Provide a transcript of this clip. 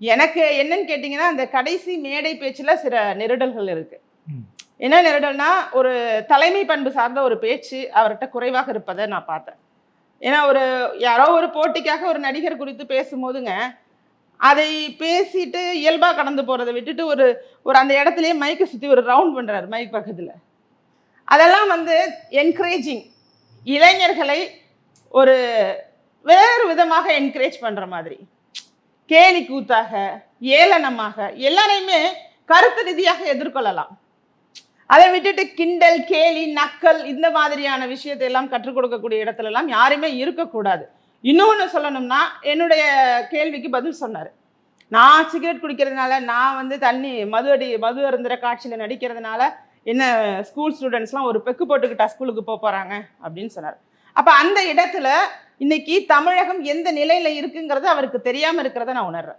எனக்கு என்னன்னு கேட்டிங்கன்னா அந்த கடைசி மேடை பேச்சில் சில நெருடல்கள் இருக்கு. ம். என்ன நெருடல்னா ஒரு தலைமை பண்பு சார்ந்த ஒரு பேச்சு அவர்கிட்ட குறைவாக இருப்பதை நான் பார்த்தேன். ஏன்னா ஒரு யாரோ ஒரு போட்டிக்காக ஒரு நடிகர் குறித்து பேசும்போதுங்க அதை பேசிட்டு இயல்பாக கடந்து போகிறத விட்டுட்டு ஒரு ஒரு அந்த இடத்துலயே மைக்கை சுற்றி ஒரு ரவுண்ட் பண்ணுறாரு மைக் பக்கத்தில். அதெல்லாம் வந்து என்கரேஜிங். இளைஞர்களை ஒரு வேறு விதமாக என்கரேஜ் பண்ணுற மாதிரி. கேலி கூத்தாக ஏளனமாக எல்லாரையுமே கருத்து ரீதியாக எதிர்கொள்ளலாம். அதை விட்டுட்டு கிண்டல் கேலி நக்கல் இந்த மாதிரியான விஷயத்தை எல்லாம் கற்றுக் கொடுக்கக்கூடிய இடத்துல எல்லாம் யாருமே இருக்கக்கூடாது இன்னொன்று சொல்லணும்னா என்னுடைய கேள்விக்கு பதில் சொன்னார். நான் சிகரெட் குடிக்கிறதுனால நான் வந்து தண்ணி மது அடி மது அருந்துற காட்சியில் நடிக்கிறதுனால என்ன ஸ்கூல் ஸ்டூடெண்ட்ஸ்லாம் ஒரு பெக்கு போட்டுக்கிட்டா ஸ்கூலுக்கு போக போகிறாங்க அப்படின்னு சொன்னார். அப்போ அந்த இடத்துல இன்னைக்கு தமிழகம் எந்த நிலையில் இருக்குங்கிறது அவருக்கு தெரியாமல் இருக்கிறத நான் உணர்றேன்.